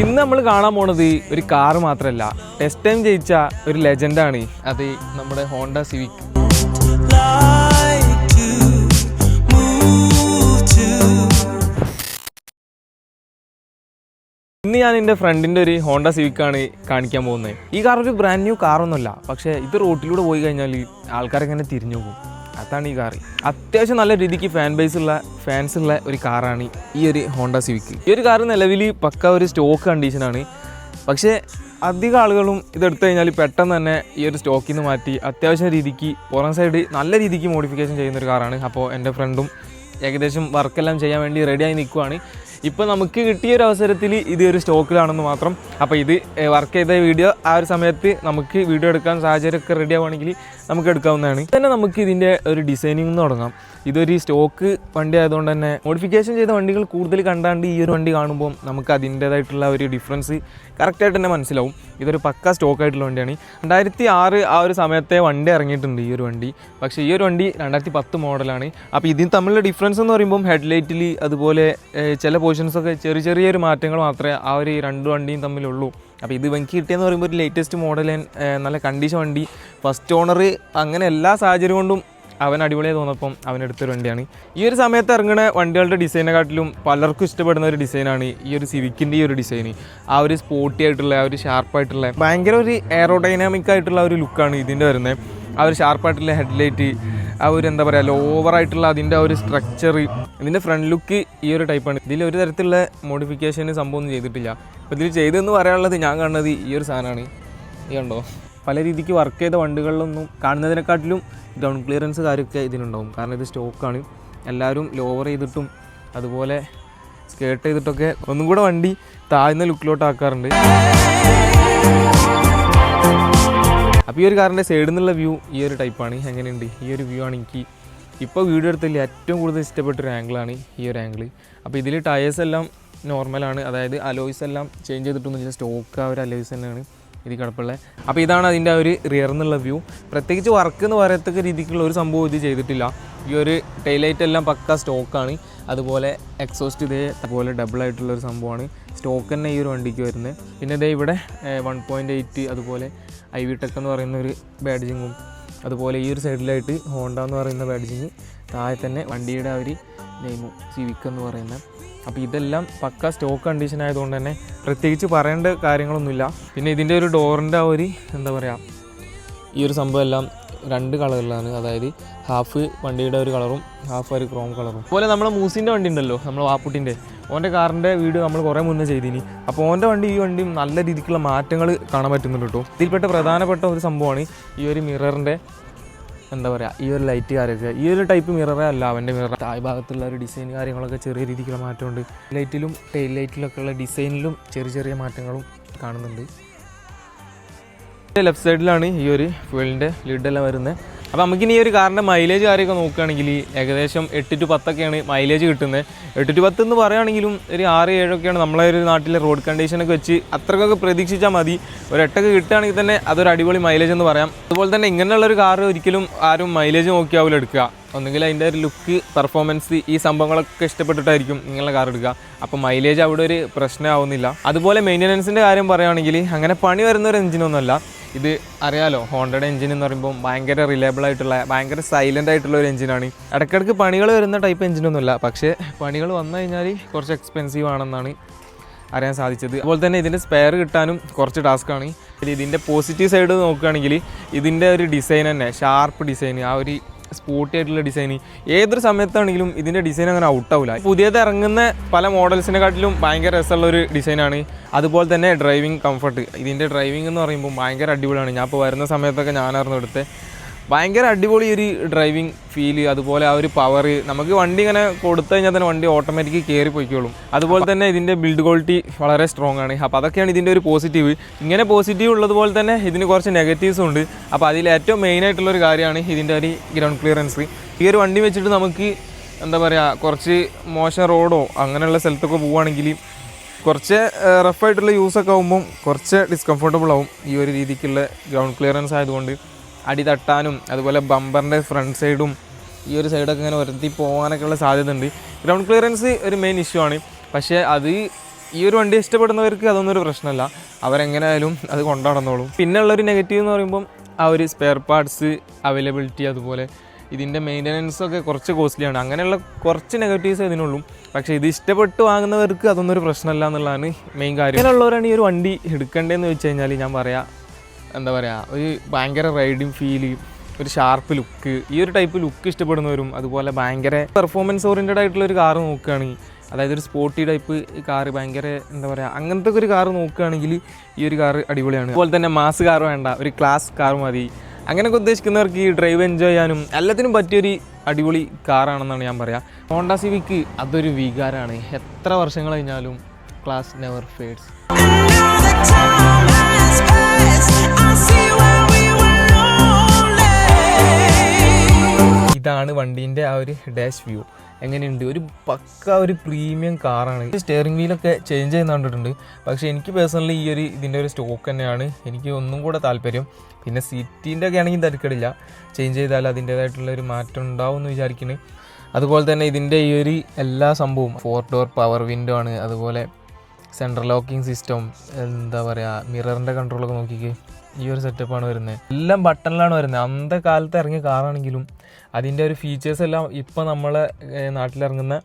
ഇന്ന് നമ്മൾ കാണാൻ പോണത് ഒരു കാർ മാത്രമല്ല ടെസ്റ്റ് ടൈം ജയിച്ച ഒരു ലെജൻഡാണ് അത് നമ്മുടെ ഹോണ്ട സിവിക് ഇന്ന് ഞാൻ എന്റെ ഫ്രണ്ടിന്റെ ഒരു ഹോണ്ട സിവിക്കാണ് കാണിക്കാൻ പോകുന്നത്. ഈ കാർ ഒരു ബ്രാൻഡ് ന്യൂ കാറൊന്നുമല്ല പക്ഷേ ഇത് റോട്ടിലൂടെ പോയി കഴിഞ്ഞാൽ ആൾക്കാരെങ്ങനെ തിരിഞ്ഞു പോകും? അതാണ് ഈ കാർ. അത്യാവശ്യം നല്ല രീതിക്ക് ഫാൻ ബേസ് ഉള്ള ഫാൻസ് ഉള്ള ഒരു കാറാണ് ഈ ഒരു ഹോണ്ട സിവിക്ക് ഈ ഒരു കാർ നിലവിൽ പക്ക ഒരു സ്റ്റോക്ക് കണ്ടീഷനാണ് പക്ഷേ അധികം ആളുകളും ഇതെടുത്തു കഴിഞ്ഞാൽ പെട്ടെന്ന് തന്നെ ഈ ഒരു സ്റ്റോക്കിൽ നിന്ന് മാറ്റി അത്യാവശ്യം രീതിക്ക് പുറം സൈഡ് നല്ല രീതിക്ക് മോഡിഫിക്കേഷൻ ചെയ്യുന്ന ഒരു കാറാണ് അപ്പോൾ എന്റെ ഫ്രണ്ടും ഏകദേശം വർക്കെല്ലാം ചെയ്യാൻ വേണ്ടി റെഡിയായി നിൽക്കുവാണ് ഇപ്പോൾ നമുക്ക് കിട്ടിയ ഒരു അവസരത്തിൽ ഇത് ഒരു സ്റ്റോക്കിലാണെന്ന് മാത്രം. അപ്പോൾ ഇത് വർക്ക് ചെയ്ത വീഡിയോ ആ ഒരു സമയത്ത് നമുക്ക് വീഡിയോ എടുക്കാൻ സാഹചര്യമൊക്കെ റെഡി ആവുകയാണെങ്കിൽ നമുക്ക് എടുക്കാവുന്നതാണ്. തന്നെ നമുക്ക് ഇതിന്റെ ഒരു ഡിസൈനിങ് തുടങ്ങാം. ഇതൊരു സ്റ്റോക്ക് വണ്ടി ആയതുകൊണ്ട് തന്നെ മോഡിഫിക്കേഷൻ ചെയ്ത വണ്ടികൾ കൂടുതൽ കണ്ടാണ്ട് ഈ ഒരു വണ്ടി കാണുമ്പോൾ നമുക്ക് അതിന്റേതായിട്ടുള്ള ഒരു ഡിഫറൻസ് കറക്റ്റായിട്ട് തന്നെ മനസ്സിലാവും. ഇതൊരു പക്ക സ്റ്റോക്ക് ആയിട്ടുള്ള വണ്ടിയാണ്. രണ്ടായിരത്തി ആറ് ആ ഒരു സമയത്തെ വണ്ടി ഇറങ്ങിയിട്ടുണ്ട് ഈ ഒരു വണ്ടി. പക്ഷേ ഈ ഒരു വണ്ടി രണ്ടായിരത്തി പത്ത് മോഡലാണ് അപ്പോൾ ഇതിന് തമ്മിലുള്ള ഡിഫറൻസ് എന്ന് പറയുമ്പോൾ ഹെഡ്ലൈറ്റിൽ അതുപോലെ ചില പോർഷൻസൊക്കെ ചെറിയ ചെറിയൊരു മാറ്റങ്ങൾ മാത്രമേ ആ ഒരു രണ്ട് വണ്ടിയും തമ്മിലുള്ളൂ. അപ്പോൾ ഇത് എനിക്ക് കിട്ടിയെന്ന് പറയുമ്പോൾ ഒരു ലേറ്റസ്റ്റ് മോഡൽ നല്ല കണ്ടീഷൻ വണ്ടി. ഫസ്റ്റ് ഓണർ അങ്ങനെ എല്ലാ സാഹചര്യം കൊണ്ടും അവൻ അടിപൊളിയായി തോന്നപ്പം അവൻ എടുത്തൊരു വണ്ടിയാണ്. ഈ ഒരു സമയത്ത് ഇറങ്ങുന്ന വണ്ടികളുടെ ഡിസൈനെക്കാട്ടിലും പലർക്കും ഇഷ്ടപ്പെടുന്ന ഒരു ഡിസൈനാണ് ഈ ഒരു സിവിക്കിന്റെ ഈ ഒരു ഡിസൈൻ ആ ഒരു സ്പോർട്ടി ആയിട്ടുള്ള ആ ഒരു ഷാർപ്പായിട്ടുള്ള ഭയങ്കര ഒരു എയറോഡൈനാമിക് ആയിട്ടുള്ള ഒരു ലുക്കാണ് ഇതിന്റെ വരുന്നത് ആ ഒരു ഷാർപ്പായിട്ടുള്ള ഹെഡ്ലൈറ്റ് ആ ഒരു എന്താ പറയുക ലോവറായിട്ടുള്ള അതിന്റെ ആ ഒരു സ്ട്രക്ചർ ഇതിന്റെ ഫ്രണ്ട് ലുക്ക് ഈ ഒരു ടൈപ്പാണ് ഇതിൽ ഒരു തരത്തിലുള്ള മോഡിഫിക്കേഷൻ സംഭവം ഒന്നും ചെയ്തിട്ടില്ല. അപ്പോൾ ഇതിൽ ചെയ്തതെന്ന് പറയാനുള്ളത് ഞാൻ കാണുന്നത് ഈ ഒരു സാധനമാണ്. ഈ കണ്ടോ? പല രീതിക്ക് വർക്ക് ചെയ്ത വണ്ടികളിലൊന്നും കാണുന്നതിനെക്കാട്ടിലും ഗ്രൗണ്ട് ക്ലിയറൻസ് കാര്യമൊക്കെ ഇതിനുണ്ടാവും. കാരണം ഇത് സ്റ്റോക്കാണ് എല്ലാവരും ലോവർ ചെയ്തിട്ടും അതുപോലെ സ്കേർട്ട് ചെയ്തിട്ടൊക്കെ ഒന്നും കൂടെ വണ്ടി താഴ്ന്ന ലുക്കിലോട്ടാക്കാറുണ്ട് അപ്പോൾ ഈ ഒരു കാറിന്റെ സൈഡിൽ നിന്നുള്ള വ്യൂ ഈ ഒരു ടൈപ്പാണ് എങ്ങനെയുണ്ട്? ഈ ഒരു വ്യൂ ആണ് എനിക്ക് ഇപ്പോൾ വീഡിയോ എടുത്തതിൽ ഏറ്റവും കൂടുതൽ ഇഷ്ടപ്പെട്ട ഒരു ആംഗിളാണ് ഈ ഒരു ആംഗിൾ അപ്പോൾ ഇതിൽ ടയേഴ്സ് എല്ലാം നോർമലാണ് അതായത് അലോയ്സ് എല്ലാം ചേഞ്ച് ചെയ്തിട്ടൊന്നും ഇല്ല. സ്റ്റോക്ക് ആ ഒരു അലോയ്സ് തന്നെയാണ്. ഇത് കിടപ്പുള്ളത് അപ്പോൾ ഇതാണ് അതിന്റെ ഒരു റിയർ എന്നുള്ള വ്യൂ പ്രത്യേകിച്ച് വർക്ക് എന്ന് പറയത്തക്ക രീതിക്കുള്ള ഒരു സംഭവം ഇത് ചെയ്തിട്ടില്ല. ഈ ഒരു ടൈലൈറ്റ് എല്ലാം പക്ക സ്റ്റോക്കാണ് അതുപോലെ എക്സോസ്റ്റ് ഇതേ അതുപോലെ ഡബിൾ ആയിട്ടുള്ള ഒരു സംഭവമാണ്. സ്റ്റോക്ക് തന്നെ ഈ ഒരു വണ്ടിക്ക് വരുന്നത്. പിന്നെ ഇതേ ഇവിടെ വൺ പോയിന്റ് എയ്റ്റ് അതുപോലെ ഐ വി ടെക് എന്ന് പറയുന്ന ഒരു ബാഡ്ജിങ്ങും അതുപോലെ ഈ ഒരു സൈഡിലായിട്ട് ഹോണ്ട എന്ന് പറയുന്ന ബാഡ്ജിങ് താഴെ തന്നെ വണ്ടിയുടെ ആ ഒരു നെയിമും സിവിക്ക് എന്ന് പറയുന്ന അപ്പോൾ ഇതെല്ലാം പക്ക സ്റ്റോക്ക് കണ്ടീഷൻ ആയതുകൊണ്ട് തന്നെ പ്രത്യേകിച്ച് പറയേണ്ട കാര്യങ്ങളൊന്നുമില്ല. പിന്നെ ഇതിന്റെ ഒരു ഡോറിന്റെ ആ ഒരു എന്താ പറയുക ഈ ഒരു സംഭവം എല്ലാം രണ്ട് കളറിലാണ്. അതായത് ഹാഫ് വണ്ടിയുടെ ഒരു കളറും ഹാഫ് ഒരു ക്രോം കളറും. അതുപോലെ നമ്മളെ മൂസിന്റെ വണ്ടി ഉണ്ടല്ലോ നമ്മൾ വാപ്പുട്ടിന്റെ ഓന്റെ കാറിന്റെ വീഡിയോ നമ്മൾ കുറേ മുന്നേ ചെയ്തിനി. അപ്പോൾ ഓന്റെ വണ്ടി ഈ വണ്ടിയും നല്ല രീതിക്കുള്ള മാറ്റങ്ങൾ കാണാൻ പറ്റുന്നുണ്ട് കേട്ടോ. ഇതിൽപ്പെട്ട പ്രധാനപ്പെട്ട ഒരു സംഭവമാണ് ഈ ഒരു മിററിന്റെ എന്താ പറയുക ഈ ഒരു ലൈറ്റ് കാര്യമൊക്കെ ഈ ഒരു ടൈപ്പ് മിററേ അല്ല അവന്റെ മിറർ താഴ് ഭാഗത്തുള്ള ഒരു ഡിസൈൻ കാര്യങ്ങളൊക്കെ ചെറിയ രീതിക്കുള്ള മാറ്റമുണ്ട്. ലൈറ്റിലും ടെയിൽ ലൈറ്റിലൊക്കെ ഉള്ള ഡിസൈനിലും ചെറിയ ചെറിയ മാറ്റങ്ങളും കാണുന്നുണ്ട്. ലെഫ്റ്റ് സൈഡിലാണ് ഈ ഒരു ഫ്യൂലിന്റെ ലിഡെല്ലാം വരുന്നത്. അപ്പോൾ നമുക്കിനി ഈ ഒരു കാറിന്റെ മൈലേജ് കാര്യമൊക്കെ നോക്കുകയാണെങ്കിൽ ഏകദേശം എട്ട് ടു പത്തൊക്കെയാണ് മൈലേജ് കിട്ടുന്നത്. എട്ട് ടു പത്ത് എന്ന് പറയുകയാണെങ്കിലും ഒരു ആറ് ഏഴൊക്കെയാണ് നമ്മളെ ഒരു നാട്ടിലെ റോഡ് കണ്ടീഷനൊക്കെ വെച്ച് അത്രക്കൊക്കെ പ്രതീക്ഷിച്ചാൽ മതി. ഒരു എട്ടൊക്കെ കിട്ടുകയാണെങ്കിൽ തന്നെ അതൊരു അടിപൊളി മൈലേജ് എന്ന് പറയാം. അതുപോലെ തന്നെ ഇങ്ങനെയുള്ള ഒരു കാർ ഒരിക്കലും ആരും മൈലേജ് നോക്കിയാവില്ല എടുക്കുക. ഒന്നുകിൽ അതിന്റെ ഒരു ലുക്ക് പെർഫോമൻസ് ഈ സംഭവങ്ങളൊക്കെ ഇഷ്ടപ്പെട്ടിട്ടായിരിക്കും നിങ്ങളുടെ കാർ എടുക്കുക. അപ്പോൾ മൈലേജ് അവിടെ ഒരു പ്രശ്നമാവുന്നില്ല അതുപോലെ മെയിന്റനൻസിന്റെ കാര്യം പറയുകയാണെങ്കിൽ അങ്ങനെ പണി വരുന്ന ഒരു എഞ്ചിനൊന്നുമല്ല ഇത് അറിയാലോ ഹോണ്ടയുടെ എഞ്ചിൻ എന്ന് പറയുമ്പോൾ ഭയങ്കര റിലയബിൾ ആയിട്ടുള്ള ഭയങ്കര സൈലന്റ് ആയിട്ടുള്ള ഒരു എഞ്ചിനാണ് ഇടയ്ക്കിടയ്ക്ക് പണികൾ വരുന്ന ടൈപ്പ് എഞ്ചിനൊന്നുമല്ല പക്ഷേ പണികൾ വന്നു കഴിഞ്ഞാൽ കുറച്ച് എക്സ്പെൻസീവ് ആണെന്നാണ് അറിയാൻ സാധിച്ചത്. അതുപോലെ തന്നെ ഇതിന്റെ സ്പെയർ കിട്ടാനും കുറച്ച് ടാസ്ക്കാണ് ഇതിന്റെ പോസിറ്റീവ് സൈഡ് നോക്കുകയാണെങ്കിൽ ഇതിന്റെ ഒരു ഡിസൈൻ തന്നെ ഷാർപ്പ് ഡിസൈൻ ആ ഒരു സ്പോർട്ടി ആയിട്ടുള്ള ഡിസൈൻ ഏതൊരു സമയത്താണെങ്കിലും ഇതിന്റെ ഡിസൈൻ അങ്ങനെ ഔട്ടാവില്ല പുതിയത് ഇറങ്ങുന്ന പല മോഡൽസിനെക്കാട്ടിലും ഭയങ്കര രസമുള്ള ഒരു ഡിസൈനാണ് അതുപോലെ തന്നെ ഡ്രൈവിംഗ് കംഫർട്ട് ഇതിന്റെ ഡ്രൈവിംഗ് എന്ന് പറയുമ്പോൾ ഭയങ്കര അടിപൊളിയാണ്. ഞാൻ ഇപ്പോൾ വരുന്ന സമയത്തൊക്കെ ഞാനായിരുന്നു എടുത്തത്. ഭയങ്കര അടിപൊളി ഒരു ഡ്രൈവിംഗ് ഫീൽ അതുപോലെ ആ ഒരു പവർ നമുക്ക് വണ്ടി ഇങ്ങനെ കൊടുത്തു കഴിഞ്ഞാൽ തന്നെ വണ്ടി ഓട്ടോമാറ്റിക് കയറി പോയിക്കോളും. അതുപോലെ തന്നെ ഇതിന്റെ ബിൽഡ് ക്വാളിറ്റി വളരെ സ്ട്രോങ് ആണ്. അപ്പോൾ അതൊക്കെയാണ് ഇതിന്റെ ഒരു പോസിറ്റീവ് ഇങ്ങനെ പോസിറ്റീവ് ഉള്ളതുപോലെ തന്നെ ഇതിന് കുറച്ച് നെഗറ്റീവ്സും ഉണ്ട്. അപ്പോൾ അതിൽ ഏറ്റവും മെയിൻ ഒരു കാര്യമാണ് ഇതിന്റെ ഒരു ഗ്രൗണ്ട് ക്ലിയറൻസ് ഈ ഒരു വണ്ടി വെച്ചിട്ട് നമുക്ക് എന്താ പറയുക കുറച്ച് മോശം റോഡോ അങ്ങനെയുള്ള സ്ഥലത്തൊക്കെ പോവുകയാണെങ്കിൽ കുറച്ച് റഫായിട്ടുള്ള യൂസൊക്കെ ആകുമ്പം കുറച്ച് ഡിസ്കംഫർട്ടബിൾ ആവും ഈ ഒരു രീതിക്കുള്ള ഗ്രൗണ്ട് ക്ലിയറൻസ് ആയതുകൊണ്ട്. അടി തട്ടാനും അതുപോലെ ബമ്പറിന്റെ ഫ്രണ്ട് സൈഡും ഈ ഒരു സൈഡൊക്കെ ഇങ്ങനെ ഉരത്തി പോകാനൊക്കെ ഉള്ള സാധ്യത ഉണ്ട് ഗ്രൗണ്ട് ക്ലിയറൻസ് ഒരു മെയിൻ ഇഷ്യൂ ആണ്. പക്ഷേ അത് ഈ ഒരു വണ്ടി ഇഷ്ടപ്പെടുന്നവർക്ക് അതൊന്നും ഒരു പ്രശ്നമല്ല. അവരെങ്ങനെയായാലും അത് കൊണ്ടുനടന്നോളും പിന്നെ ഉള്ളൊരു നെഗറ്റീവ് എന്ന് പറയുമ്പം ആ ഒരു സ്പെയർ പാർട്സ് അവൈലബിലിറ്റി അതുപോലെ ഇതിന്റെ മെയിന്റനൻസ് ഒക്കെ കുറച്ച് കോസ്റ്റ്ലിയാണ് അങ്ങനെയുള്ള കുറച്ച് നെഗറ്റീവ്സ് ഇതിനുള്ളൂ. പക്ഷേ ഇത് ഇഷ്ടപ്പെട്ട് വാങ്ങുന്നവർക്ക് അതൊന്നും ഒരു പ്രശ്നമല്ല എന്നുള്ളതാണ് മെയിൻ കാര്യം. അങ്ങനെയുള്ളവരാണ് ഈ ഒരു വണ്ടി എടുക്കേണ്ടതെന്ന് വെച്ച് കഴിഞ്ഞാൽ ഞാൻ പറയാം എന്താ പറയുക ഒരു ഭയങ്കര റൈഡിങ് ഫീൽ ഒരു ഷാർപ്പ് ലുക്ക് ഈ ഒരു ടൈപ്പ് ലുക്ക് ഇഷ്ടപ്പെടുന്നവരും അതുപോലെ ഭയങ്കര പെർഫോമൻസ് ഓറിയന്റഡ് ആയിട്ടുള്ള ഒരു കാറ് നോക്കുകയാണെങ്കിൽ അതായത് ഒരു സ്പോർട്ടി ടൈപ്പ് കാറ് ഭയങ്കര എന്താ പറയുക അങ്ങനത്തെ ഒരു കാറ് നോക്കുകയാണെങ്കിൽ ഈ ഒരു കാറ് അടിപൊളിയാണ്. അതുപോലെ തന്നെ മാസ് കാർ വേണ്ട ഒരു ക്ലാസ് കാർ മതി. അങ്ങനെയൊക്കെ ഉദ്ദേശിക്കുന്നവർക്ക് ഈ ഡ്രൈവ് എൻജോയ് ചെയ്യാനും എല്ലാത്തിനും പറ്റിയൊരു അടിപൊളി കാറാണെന്നാണ് ഞാൻ പറയാം. ഹോണ്ട സിവിക്ക് അതൊരു വികാരമാണ് എത്ര വർഷങ്ങൾ കഴിഞ്ഞാലും ക്ലാസ് നെവർ ഫേഡ്സ് ഇതാണ് വണ്ടീന്റെ ആ ഒരു ഡാഷ് വ്യൂ എങ്ങനെയുണ്ട്? ഒരു പക്ക ഒരു പ്രീമിയം കാറാണ് സ്റ്റിയറിംഗ് വീലൊക്കെ ചേഞ്ച് ചെയ്യുന്ന കണ്ടിട്ടുണ്ട്. പക്ഷേ എനിക്ക് പേഴ്സണലി ഈ ഒരു ഇതിന്റെ ഒരു സ്റ്റോക്ക് തന്നെയാണ്. എനിക്ക് ഒന്നും കൂടെ താല്പര്യം. പിന്നെ സീറ്റിന്റെ ഒക്കെ ആണെങ്കിൽ തിരക്കടില്ല. ചേഞ്ച് ചെയ്താൽ അതിന്റേതായിട്ടുള്ള ഒരു മാറ്റം ഉണ്ടാവും എന്ന് വിചാരിക്കുന്നു അതുപോലെ തന്നെ ഇതിന്റെ ഈ ഒരു എല്ലാ സംഭവവും ഫോർ ഡോർ പവർ വിൻഡോ ആണ്. അതുപോലെ സെൻട്രൽ ലോക്കിംഗ് സിസ്റ്റം എന്താ പറയുക മിററിന്റെ കൺട്രോളൊക്കെ നോക്കിക്കേ. ഈ ഒരു സെറ്റപ്പാണ് വരുന്നത് എല്ലാം ബട്ടണിലാണ് വരുന്നത് അന്ത കാലത്ത് ഇറങ്ങിയ കാറാണെങ്കിലും അതിന്റെ ഒരു ഫീച്ചേഴ്സ് എല്ലാം ഇപ്പോൾ നമ്മളെ നാട്ടിലിറങ്ങുന്ന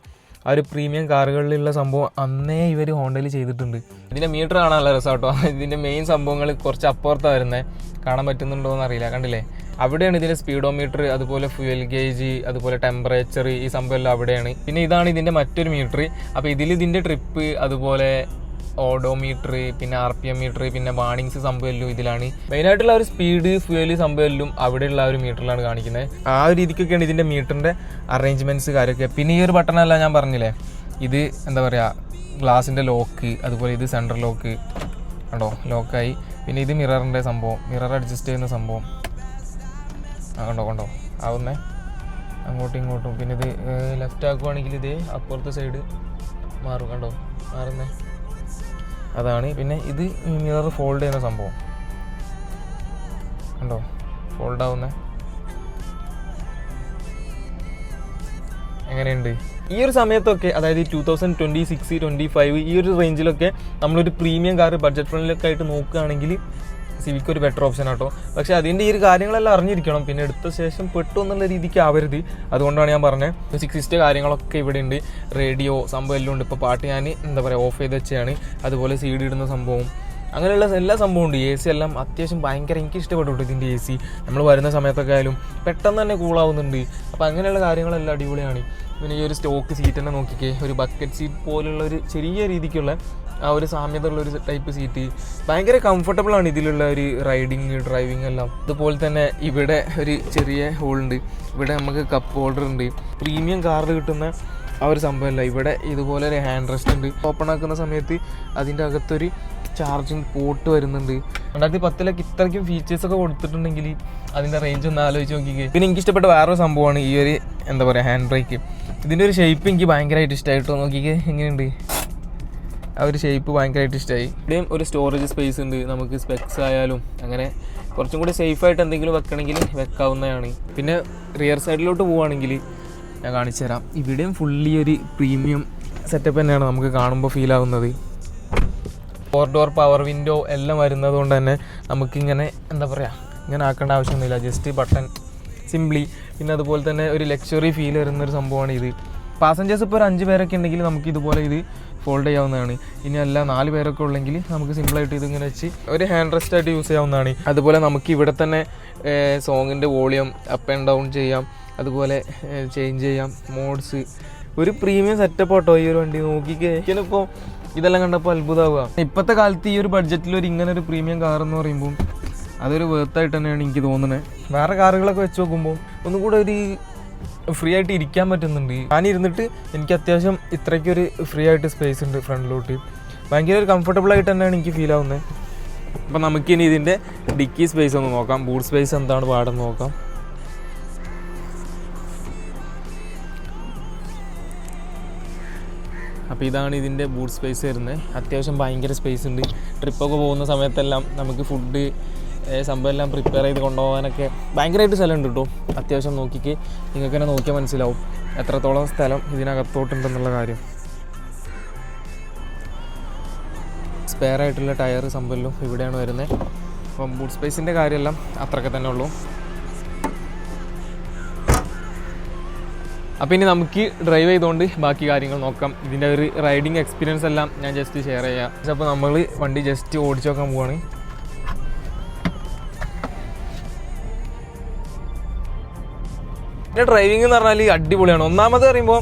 ആ ഒരു പ്രീമിയം കാറുകളിലുള്ള സംഭവം അന്നേ ഇവർ ഹോണ്ടയിൽ ചെയ്തിട്ടുണ്ട്. ഇതിന്റെ മീറ്റർ കാണാനുള്ള രസം കേട്ടോ ഇതിന്റെ മെയിൻ സംഭവങ്ങൾ കുറച്ച് അപ്പുറത്താണ് വരുന്നത് കാണാൻ പറ്റുന്നുണ്ടോ എന്ന് അറിയില്ല. കണ്ടില്ലേ? അവിടെയാണ് ഇതിന്റെ സ്പീഡോമീറ്റർ അതുപോലെ ഫ്യൂൽ ഗേജ് അതുപോലെ ടെമ്പറേച്ചർ ഈ സംഭവം എല്ലാം അവിടെയാണ്. പിന്നെ ഇതാണ് ഇതിന്റെ മറ്റൊരു മീറ്റർ അപ്പോൾ ഇതിൽ ഇതിന്റെ ട്രിപ്പ് അതുപോലെ ഓഡോമീറ്റർ പിന്നെ ആർ പി എം മീറ്റർ പിന്നെ വാണിങ്സ് സംഭവമല്ലോ ഇതിലാണ്. മെയിൻ ആയിട്ടുള്ള ഒരു സ്പീഡ് ഫ്യൂൽ സംഭവമല്ലോ അവിടെയുള്ള ആ ഒരു മീറ്ററിലാണ് കാണിക്കുന്നത്. ആ ഒരു രീതിക്കൊക്കെയാണ് ഇതിന്റെ മീറ്ററിന്റെ അറേഞ്ച്മെന്റ്സ് കാര്യമൊക്കെ. പിന്നെ ഈ ഒരു ബട്ടണല്ല ഞാൻ പറഞ്ഞില്ലേ? ഇത് എന്താ പറയുക ഗ്ലാസിന്റെ ലോക്ക് അതുപോലെ ഇത് സെൻട്രൽ ലോക്ക് കണ്ടോ? ലോക്കായി പിന്നെ ഇത് മിററിന്റെ സംഭവം മിറർ അഡ്ജസ്റ്റ് ചെയ്യുന്ന സംഭവം. ആ കണ്ടോ കണ്ടോ? ആവുന്നേ അങ്ങോട്ടും ഇങ്ങോട്ടും. പിന്നെ ഇത് ലെഫ്റ്റ് ആക്കുവാണെങ്കിൽ ഇത് അപ്പുറത്തെ സൈഡ് മാറും. കണ്ടോ? മാറുന്നേ. അതാണ്. പിന്നെ ഇത് മിറർ ഫോൾഡ് ചെയ്യുന്ന സംഭവം. കണ്ടോ? ഫോൾഡ് ആവുന്ന. എങ്ങനെയുണ്ട്? ഈ ഒരു സമയത്തൊക്കെ അതായത് two thousand twenty six twenty five ഈ ഒരു റേഞ്ചിലൊക്കെ നമ്മളൊരു പ്രീമിയം കാർ ബഡ്ജറ്റ് ഫ്രണ്ടിലൊക്കെ ആയിട്ട് നോക്കുകയാണെങ്കിൽ സിവിക്ക് ഒരു ബെറ്റർ ഓപ്ഷൻ ആട്ടോ. പക്ഷേ അതിന്റെ ഈ ഒരു കാര്യങ്ങളെല്ലാം അറിഞ്ഞിരിക്കണം. പിന്നെ എടുത്ത ശേഷം പെട്ടു എന്നുള്ള രീതിക്ക് ആവരുത്. അതുകൊണ്ടാണ് ഞാൻ പറഞ്ഞത് സിക്സ് സിസ്റ്റ് കാര്യങ്ങളൊക്കെ ഇവിടെ ഉണ്ട്. റേഡിയോ സംഭവം എല്ലാം ഉണ്ട്. ഇപ്പോൾ പാട്ട് ഞാൻ എന്താ പറയുക ഓഫ് ചെയ്ത് വെച്ചാണ് അതുപോലെ സി ഡി ഇടുന്ന സംഭവം. അങ്ങനെയുള്ള എല്ലാ സംഭവം ഉണ്ട്. എ സി എല്ലാം അത്യാവശ്യം ഭയങ്കര എനിക്ക് ഇഷ്ടപ്പെട്ടു ഇതിന്റെ എ സി നമ്മൾ വരുന്ന സമയത്തൊക്കെ ആയാലും പെട്ടെന്ന് തന്നെ കൂളാവുന്നുണ്ട് അപ്പോൾ അങ്ങനെയുള്ള കാര്യങ്ങളെല്ലാം അടിപൊളിയാണ്. പിന്നെ ഈ ഒരു സ്റ്റോക്ക് സീറ്റ് തന്നെ നോക്കിക്കേ. ഒരു ബക്കറ്റ് സീറ്റ് പോലുള്ള ഒരു ചെറിയ രീതിക്കുള്ള ആ ഒരു സാമ്യതയുള്ള ഒരു ടൈപ്പ് സീറ്റ് ഭയങ്കര കംഫർട്ടബിൾ ആണ് ഇതിലുള്ള ഒരു റൈഡിങ് ഡ്രൈവിംഗ് എല്ലാം. അതുപോലെ തന്നെ ഇവിടെ ഒരു ചെറിയ ഹോളുണ്ട് ഇവിടെ നമുക്ക് കപ്പ് ഹോൾഡർ ഉണ്ട്. പ്രീമിയം കാറിൽ കിട്ടുന്ന ആ ഒരു സംഭവമല്ല. ഇവിടെ ഇതുപോലെ ഒരു ഹാൻഡ് റെസ്റ്റ് ഉണ്ട്. ഓപ്പൺ ആക്കുന്ന സമയത്ത് അതിന്റെ അകത്തൊരു ചാർജിങ് പോർട്ട് വരുന്നുണ്ട്. രണ്ടായിരത്തി പത്തിലൊക്കെ ഇത്രയ്ക്കും ഫീച്ചേഴ്സ് ഒക്കെ കൊടുത്തിട്ടുണ്ടെങ്കിൽ അതിന്റെ റേഞ്ച് ഒന്ന് ആലോചിച്ച് നോക്കിക്കേ. പിന്നെ എനിക്ക് ഇഷ്ടപ്പെട്ട വേറൊരു സംഭവമാണ് ഈ ഒരു എന്താ പറയുക ഹാൻഡ് ബ്രേക്ക് ഇതിന്റെ ഒരു ഷേപ്പ് എനിക്ക് ഭയങ്കരമായിട്ട് ഇഷ്ടമായിട്ടോ നോക്കിക്കേ. എങ്ങനെയുണ്ട്? ആ ഒരു ഷേപ്പ് ഭയങ്കരമായിട്ട് ഇഷ്ടമായി ഇവിടെയും ഒരു സ്റ്റോറേജ് സ്പേസ് ഉണ്ട്. നമുക്ക് സ്പെക്സ് ആയാലും അങ്ങനെ കുറച്ചും കൂടി സേഫായിട്ട് എന്തെങ്കിലും വെക്കണമെങ്കിൽ വെക്കാവുന്നതാണ്. പിന്നെ റിയർ സൈഡിലോട്ട് പോവുകയാണെങ്കിൽ ഞാൻ കാണിച്ചു തരാം. ഇവിടെയും ഫുള്ളി ഒരു പ്രീമിയം സെറ്റപ്പ് തന്നെയാണ് നമുക്ക് കാണുമ്പോൾ ഫീൽ ആവുന്നത്. ഫോർ ഡോർ പവർ വിൻഡോ എല്ലാം വരുന്നത് കൊണ്ട് തന്നെ നമുക്കിങ്ങനെ എന്താ പറയുക ഇങ്ങനെ ആക്കേണ്ട ആവശ്യമൊന്നുമില്ല. ജസ്റ്റ് ബട്ടൺ സിംപ്ലി പിന്നെ അതുപോലെ തന്നെ ഒരു ലക്ഷറി ഫീൽ വരുന്നൊരു സംഭവമാണ് ഇത്. പാസഞ്ചേഴ്സ് ഇപ്പോൾ ഒരു അഞ്ച് പേരൊക്കെ ഉണ്ടെങ്കിൽ നമുക്ക് ഇതുപോലെ ഇത് ഫോൾഡ് ചെയ്യാവുന്നതാണ്. ഇനി അല്ല നാല് പേരൊക്കെ ഉള്ളെങ്കിൽ നമുക്ക് സിമ്പിളായിട്ട് ഇതിങ്ങനെ വെച്ച് ഒരു ഹാൻഡ് റെസ്റ്റ് ആയിട്ട് യൂസ് ചെയ്യാവുന്നതാണ്. അതുപോലെ നമുക്ക് ഇവിടെ തന്നെ സോങ്ങിന്റെ വോളിയം അപ്പ് ആൻഡ് ഡൗൺ ചെയ്യാം. അതുപോലെ ചേഞ്ച് ചെയ്യാം. മോഡ്സ് ഒരു പ്രീമിയം സെറ്റപ്പ് ആട്ടോ ഈ ഒരു വണ്ടി. നോക്കിക്കേ. എനിക്കിപ്പോൾ ഇതെല്ലാം കണ്ടപ്പോൾ അത്ഭുതമാവുക ഇപ്പോഴത്തെ കാലത്ത് ഈ ഒരു ബഡ്ജറ്റിൽ ഒരു ഇങ്ങനെ ഒരു പ്രീമിയം കാർ എന്ന് പറയുമ്പോൾ അതൊരു വേർത്തായിട്ട് തന്നെയാണ് എനിക്ക് തോന്നുന്നത് വേറെ കാറുകളൊക്കെ വെച്ച് നോക്കുമ്പോൾ ഒന്നും കൂടെ ഒരു ഫ്രീ ആയിട്ട് ഇരിക്കാൻ പറ്റുന്നുണ്ട്. ഞാൻ ഇരുന്നിട്ട് എനിക്ക് അത്യാവശ്യം ഇത്രയ്ക്കൊരു ഫ്രീ ആയിട്ട് സ്പേസ് ഉണ്ട് ഫ്രണ്ടിലോട്ട്. ഭയങ്കര ഒരു കംഫർട്ടബിൾ ആയിട്ട് തന്നെയാണ് എനിക്ക് ഫീൽ ആവുന്നത് അപ്പോൾ നമുക്കിനി ഇതിന്റെ ഡിക്കി സ്പേസ് ഒന്ന് നോക്കാം. ബൂട്ട് സ്പേസ് എന്താണ് പാടെന്ന് നോക്കാം. അപ്പോൾ ഇതാണ് ഇതിന്റെ ബൂട്ട് സ്പേസ് വരുന്നത് അത്യാവശ്യം ഭയങ്കര സ്പേസ് ഉണ്ട്. ട്രിപ്പൊക്കെ പോകുന്ന സമയത്തെല്ലാം നമുക്ക് ഫുഡ് സംഭവം എല്ലാം പ്രിപ്പയർ ചെയ്ത് കൊണ്ടുപോകാനൊക്കെ ഭയങ്കരമായിട്ട് സ്ഥലം ഉണ്ട് കേട്ടോ അത്യാവശ്യം നോക്കിക്ക്. നിങ്ങൾക്ക് തന്നെ നോക്കിയാൽ മനസ്സിലാവും എത്രത്തോളം സ്ഥലം ഇതിനകത്തോട്ടുണ്ടെന്നുള്ള കാര്യം. സ്പെയർ ആയിട്ടുള്ള ടയർ സംഭവം ഇവിടെയാണ് വരുന്നത് അപ്പം ബൂട്ട് സ്പേസിന്റെ കാര്യമെല്ലാം അത്രയൊക്കെ തന്നെ ഉള്ളൂ. അപ്പോൾ ഇനി നമുക്ക് ഡ്രൈവ് ചെയ്തുകൊണ്ട് ബാക്കി കാര്യങ്ങൾ നോക്കാം. ഇതിന്റെ ഒരു റൈഡിങ് എക്സ്പീരിയൻസ് എല്ലാം ഞാൻ ജസ്റ്റ് ഷെയർ ചെയ്യാം. അപ്പോൾ നമ്മൾ വണ്ടി ജസ്റ്റ് ഓടിച്ചു നോക്കാൻ പോവാണ്. പിന്നെ ഡ്രൈവിംഗ് എന്ന് പറഞ്ഞാൽ അടിപൊളിയാണ്. ഒന്നാമത് പറയുമ്പോൾ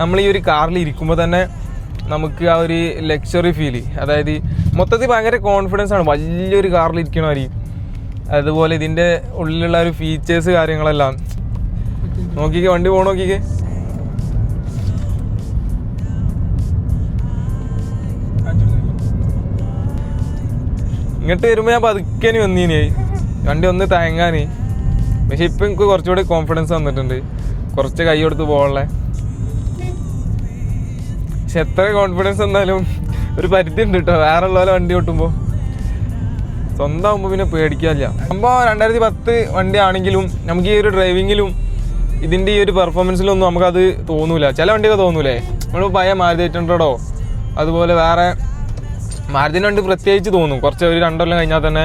നമ്മൾ ഈ ഒരു കാറിൽ ഇരിക്കുമ്പോൾ തന്നെ നമുക്ക് ആ ഒരു ലക്ഷറി ഫീൽ അതായത് മൊത്തത്തിൽ ഭയങ്കര കോൺഫിഡൻസ് ആണ്. വലിയൊരു കാറിൽ ഇരിക്കണ മാതിരി. അതുപോലെ ഇതിന്റെ ഉള്ളിലുള്ള ഒരു ഫീച്ചേഴ്സ് കാര്യങ്ങളെല്ലാം. നോക്കിക്കേ വണ്ടി പോകണം നോക്കിക്കേ. ഇങ്ങോട്ട് വരുമ്പോൾ ഞാൻ പതുക്കനി വന്നീനി. വണ്ടി ഒന്ന് തയങ്ങാന് പക്ഷെ ഇപ്പം എനിക്ക് കുറച്ചുകൂടി കോൺഫിഡൻസ് വന്നിട്ടുണ്ട്. കുറച്ച് കൈ കൊടുത്ത് പോകാനുള്ള പക്ഷെ എത്ര കോൺഫിഡൻസ് വന്നാലും ഒരു പരിധി ഉണ്ട് കേട്ടോ വേറെ ഉള്ള വണ്ടി ഓട്ടുമ്പോൾ സ്വന്തം ആകുമ്പോൾ പിന്നെ പേടിക്കാനില്ല. സംഭവം രണ്ടായിരത്തി പത്ത് വണ്ടി ആണെങ്കിലും നമുക്ക് ഈ ഒരു ഡ്രൈവിങ്ങിലും ഇതിന്റെ ഈ ഒരു പെർഫോമൻസിലൊന്നും നമുക്കത് തോന്നൂല. ചില വണ്ടിയൊക്കെ തോന്നൂലേ? നമ്മൾ പഴയ മാരുതി എയ്റ്റ് ഹൺഡ്രഡോ അതുപോലെ വേറെ മാരുതിന് വണ്ടി പ്രത്യേകിച്ച് തോന്നും. കുറച്ച് ഒരു രണ്ടൊല്ലം കഴിഞ്ഞാൽ തന്നെ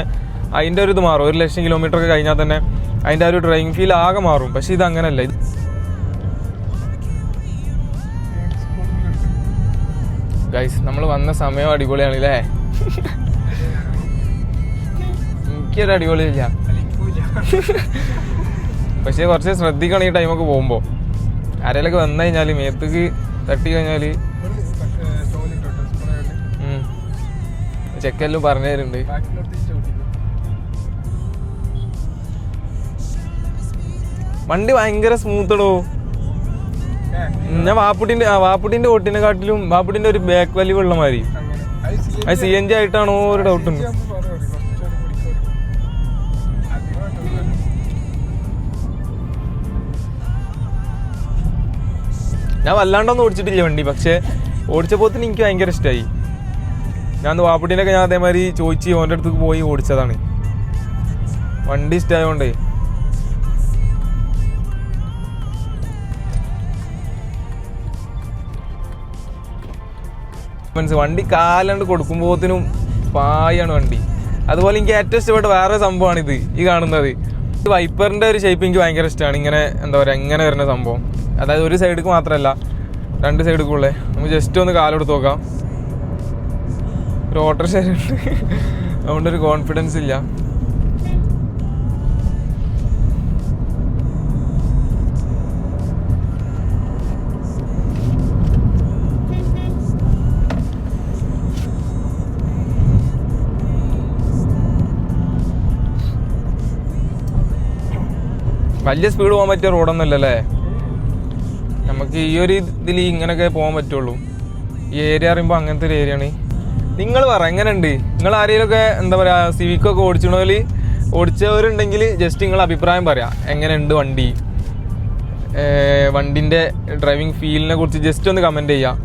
അതിന്റെ ഒരു ഇത് മാറും. ഒരു ലക്ഷം കിലോമീറ്റർ ഒക്കെ കഴിഞ്ഞാൽ തന്നെ അതിന്റെ ആ ഒരു ഡ്രൈവിംഗ് ഫീൽ ആകെ മാറും. പക്ഷേ ഇത് അങ്ങനെയല്ല ഇത് ഗൈസ് നമ്മൾ വന്ന സമയം അടിപൊളിയാണ് അല്ലേ എനിക്കൊരു അടിപൊളിയില്ല. പക്ഷേ കുറച്ച് ശ്രദ്ധിക്കണം ഈ ടൈമൊക്കെ പോകുമ്പോൾ ആരെങ്കിലൊക്കെ വന്നു കഴിഞ്ഞാൽ മേത്തേക്ക് തട്ടി കഴിഞ്ഞാൽ ചെക്കെല്ലാം പറഞ്ഞു തരുന്നുണ്ട്. വണ്ടി ഭയങ്കര സ്മൂത്തടോ ഞാൻ വാപ്പുട്ടിന്റെ വാപ്പുട്ടിന്റെ ഓട്ടിനെ കാട്ടിലും വാപ്പുട്ടിന്റെ ഒരു ബാക്ക് വലിവ് ഉള്ള മാതിരി. അത് സി എൻ ജി ആയിട്ടാണോ ഒരു ഡൗട്ട് ഉണ്ട്. ഞാൻ വല്ലാണ്ടൊന്നും ഓടിച്ചിട്ടില്ല വണ്ടി പക്ഷേ ഓടിച്ചപ്പോത്തിന് എനിക്ക് ഭയങ്കര ഇഷ്ടമായി ഞാൻ വാപ്പുട്ടീനൊക്കെ ഞാൻ അതേമാതിരി ചോദിച്ച് ഓന്റെ അടുത്തേക്ക് പോയി ഓടിച്ചതാണ്. വണ്ടി ഇഷ്ടമായതുകൊണ്ടേ മനസ്സ് വണ്ടി കാലണ്ട് കൊടുക്കുമ്പോത്തിനും പായാണ് വണ്ടി. അതുപോലെ എനിക്ക് ഏറ്റവും ഇഷ്ടപ്പെട്ട വേറെ സംഭവമാണ് ഇത് ഈ കാണുന്നത്. വൈപ്പറിന്റെ ഒരു ഷേപ്പ് എനിക്ക് ഭയങ്കര ഇഷ്ടമാണ് ഇങ്ങനെ എന്താ പറയുക ഇങ്ങനെ വരുന്ന സംഭവം. അതായത് ഒരു സൈഡിക്ക് മാത്രമല്ല രണ്ട് സൈഡിക്കുള്ളേ നമുക്ക് ജസ്റ്റ് ഒന്ന് കാലെടുത്ത് നോക്കാം. ഒരു ഓട്ടർ ഷെയർ ഉണ്ട് അതുകൊണ്ടൊരു കോൺഫിഡൻസ് ഇല്ല. വലിയ സ്പീഡ് പോകാൻ പറ്റിയ റോഡൊന്നും അല്ലേ നമുക്ക് ഈ ഒരു ഇതിൽ ഇങ്ങനെയൊക്കെ പോകാൻ പറ്റുള്ളൂ. ഈ ഏരിയ അറിയുമ്പോൾ അങ്ങനത്തെ ഒരു ഏരിയ ആണ്. നിങ്ങൾ പറ എങ്ങനെയുണ്ട്? നിങ്ങൾ ആരെങ്കിലുമൊക്കെ എന്താ പറയുക സിവിക്കൊക്കെ ഓടിച്ചണോൽ ഓടിച്ചവരുണ്ടെങ്കിൽ ജസ്റ്റ് നിങ്ങൾ അഭിപ്രായം പറയാം. എങ്ങനെയുണ്ട് വണ്ടി? വണ്ടിന്റെ ഡ്രൈവിംഗ് ഫീലിനെ കുറിച്ച് ജസ്റ്റ് ഒന്ന് കമന്റ് ചെയ്യാം.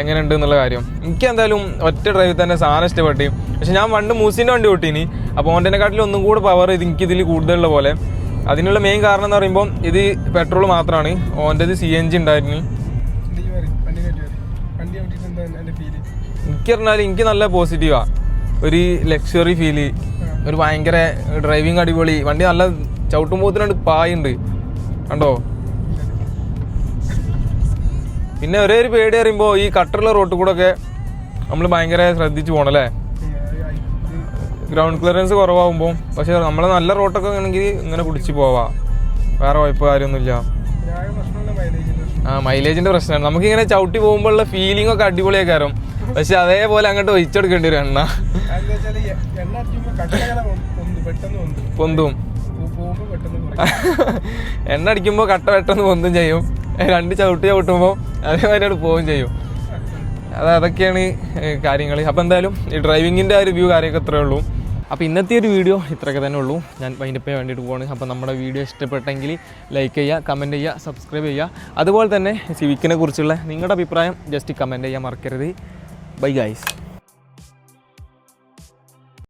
എങ്ങനെയുണ്ട് എന്നുള്ള കാര്യം. എനിക്ക് എന്തായാലും ഒറ്റ ഡ്രൈവിൽ തന്നെ സാധനം ഇഷ്ടപ്പെട്ടു. പക്ഷേ ഞാൻ പണ്ട് മൂസിന്റെ വണ്ടി ഓട്ടീനി. അപ്പോൾ ഓന്റെ കാട്ടിൽ ഒന്നും കൂടെ പവർ ഇത് എനിക്കിതിൽ കൂടുതലുള്ള പോലെ. അതിനുള്ള മെയിൻ കാരണം എന്ന് പറയുമ്പോൾ ഇത് പെട്രോൾ മാത്രമാണ് ഓന്റെത് സി എൻ ജി ഉണ്ടായിരുന്നു എനിക്ക് പറഞ്ഞാൽ എനിക്ക് നല്ല പോസിറ്റീവാ ഒരു ലക്ഷറി ഫീൽ ഒരു ഭയങ്കര ഡ്രൈവിംഗ് അടിപൊളി. വണ്ടി നല്ല ചവിട്ടുമ്പോത്തിനുണ്ട് പായുണ്ട്. കണ്ടോ? പിന്നെ ഒരേ ഒരു പേടി അറിയുമ്പോൾ ഈ കട്ടറുള്ള റോട്ടിൽ കൂടെ ഒക്കെ നമ്മൾ ഭയങ്കര ശ്രദ്ധിച്ചു പോകണം അല്ലേ ഗ്രൗണ്ട് ക്ലിയറൻസ് കുറവാകുമ്പോൾ പക്ഷേ നമ്മളെ നല്ല റോട്ടൊക്കെ ആണെങ്കിൽ ഇങ്ങനെ പിടിച്ച് പോവാം. വേറെ കുഴപ്പ കാര്യമൊന്നുമില്ല. ആ മൈലേജിന്റെ പ്രശ്നമാണ്. നമുക്ക് നമുക്കിങ്ങനെ ചവിട്ടി പോകുമ്പോഴുള്ള ഫീലിംഗ് ഒക്കെ അടിപൊളിയൊക്കെ ആരും പക്ഷെ അതേപോലെ അങ്ങോട്ട് ഒഴിച്ചെടുക്കേണ്ടി വരും എണ്ണ. പൊന്തും എണ്ണ അടിക്കുമ്പോൾ കട്ട പെട്ടെന്ന് പൊന്തും ചെയ്യും. രണ്ട് ചവിട്ടി ചവിട്ടുമ്പോൾ അതേമാതിരി പോവുകയും ചെയ്യും. അത് അതൊക്കെയാണ് കാര്യങ്ങൾ അപ്പോൾ എന്തായാലും ഈ ഡ്രൈവിങ്ങിന്റെ ആ റിവ്യൂ കാര്യമൊക്കെ ഇത്രയേ ഉള്ളൂ. അപ്പോൾ ഇന്നത്തെ ഒരു വീഡിയോ ഇത്രയൊക്കെ തന്നെ ഉള്ളൂ. ഞാൻ വൈൻഡപ്പ് ചെയ്യാൻ വേണ്ടിയിട്ട് പോവാണ്. അപ്പോൾ നമ്മുടെ വീഡിയോ ഇഷ്ടപ്പെട്ടെങ്കിൽ ലൈക്ക് ചെയ്യുക കമന്റ് ചെയ്യുക സബ്സ്ക്രൈബ് ചെയ്യുക. അതുപോലെ തന്നെ സിവിക്കിനെ കുറിച്ചുള്ള നിങ്ങളുടെ അഭിപ്രായം ജസ്റ്റ് കമന്റ് ചെയ്യാൻ മറക്കരുത്. Bye guys